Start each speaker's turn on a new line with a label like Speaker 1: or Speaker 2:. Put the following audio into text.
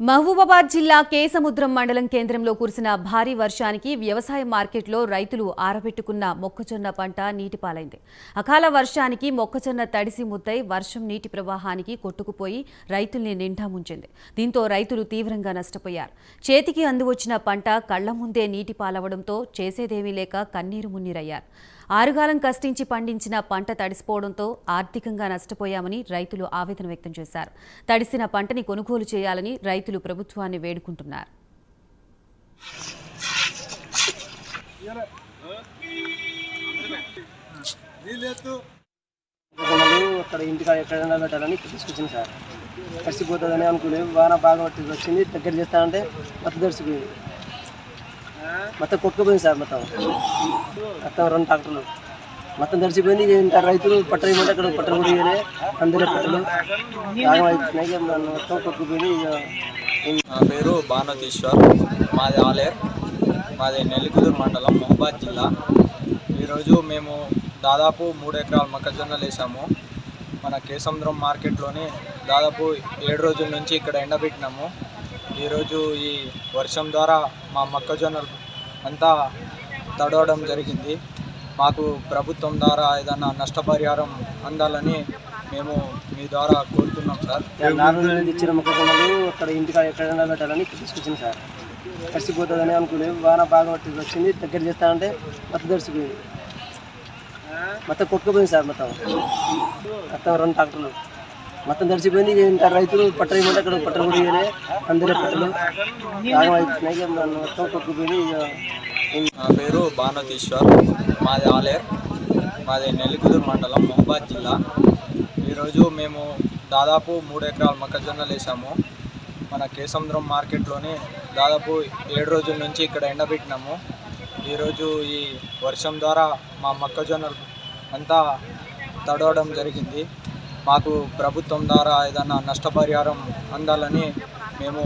Speaker 1: మహబూబాబాద్ జిల్లా కేసముద్రం మండలం కేంద్రంలో కురిసిన భారీ వర్షానికి వ్యవసాయ మార్కెట్లో రైతులు ఆరబెట్టుకున్న మొక్కజొన్న పంట నీటిపాలైంది. అకాల వర్షానికి మొక్కజొన్న తడిసి ముద్దై వర్షం నీటి ప్రవాహానికి కొట్టుకుపోయి రైతుల్ని నిండా ముంచింది. దీంతో రైతులు తీవ్రంగా నష్టపోయారు. చేతికి అందువచ్చిన పంట కళ్ళ ముందే నీటి పాలవడంతో చేసేదేమీ లేక కన్నీరు మున్నీరయ్యారు. ఆరుగాలం కష్టించి పండించిన పంట తడిసిపోవడంతో ఆర్థికంగా నష్టపోయామని రైతులు ఆవేదన వ్యక్తం చేశారు. తడిసిన పంటని కొనుగోలు చేయాలని రైతులు ప్రభుత్వాన్ని వేడుకుంటున్నారు.
Speaker 2: అక్కడ ఇంటికా ఎక్కడైనా పెట్టాలని తీసుకొచ్చింది సార్. తడిసిపోతుందని అనుకునే వాన బాగా వచ్చింది దగ్గర చేస్తానంటే మొత్తం తడిసిపోయింది. మొత్తం కొట్టుకుపోయింది సార్ మొత్తం. మొత్తం రెండు ట్రాక్టర్లు. మొత్తం తడిసిపోయింది ఇంకా రైతులు పట్టలు ఇవ్వండి అక్కడ పట్టలు కూడా ఇవ్వలే. అందరూ పట్టలు. మొత్తం కొట్టుకుపోయింది
Speaker 3: నా పేరు భానుతీశ్వర్ మాది ఆలేర్. మాది నెల్లికుదురు మండలం మహబాద్ జిల్లా. ఈరోజు మేము దాదాపు మూడు ఎకరాల మొక్కజొన్నలు వేసాము. మన కేసముద్రం మార్కెట్లోని దాదాపు ఏడు రోజుల నుంచి ఇక్కడ ఎండబెట్టినాము. ఈరోజు ఈ వర్షం ద్వారా మా మొక్కజొన్నలు అంతా తడవడం జరిగింది. మాకు ప్రభుత్వం ద్వారా ఏదైనా నష్టపరిహారం అందాలని మేము మీ ద్వారా కోరుతున్నాం సార్.
Speaker 2: నాలుగు ఇచ్చిన మొక్కజొన్నలు అక్కడ ఇంటికా ఎక్కడైనా పెట్టాలని తీసుకొచ్చింది సార్. తడిసిపోతుందని అనుకునే వాన బాగా పట్టింది వచ్చింది. దగ్గర చేస్తానంటే మొత్తం దర్శిపోయింది మొత్తం కొట్టుకుపోయింది సార్ మొత్తం. మొత్తం రెండు ట్రాక్టర్లు మొత్తం తడిసిపోయింది ఇంకా రైతులు పట్టలు ఇవ్వండి అక్కడ పట్టలు కూడా ఇవ్వలే. అందరూ పట్టలు అవుతున్నాయి మొత్తం కొట్టుకుపోయింది
Speaker 3: నా పేరు భానుతీశ్వర్ మాది ఆలేర్. మాది నెల్లికుదురు మండలం మహబాద్ జిల్లా. ఈరోజు మేము దాదాపు మూడు ఎకరాల మొక్కజొన్నలు వేసాము. మన కేసముద్రం మార్కెట్లోని దాదాపు ఏడు రోజుల నుంచి ఇక్కడ ఎండబెట్టినాము. ఈరోజు ఈ వర్షం ద్వారా మా మొక్కజొన్నలు అంతా తడవడం జరిగింది. మాకు ప్రభుత్వం ద్వారా ఏదైనా నష్టపరిహారం అందాలని మేము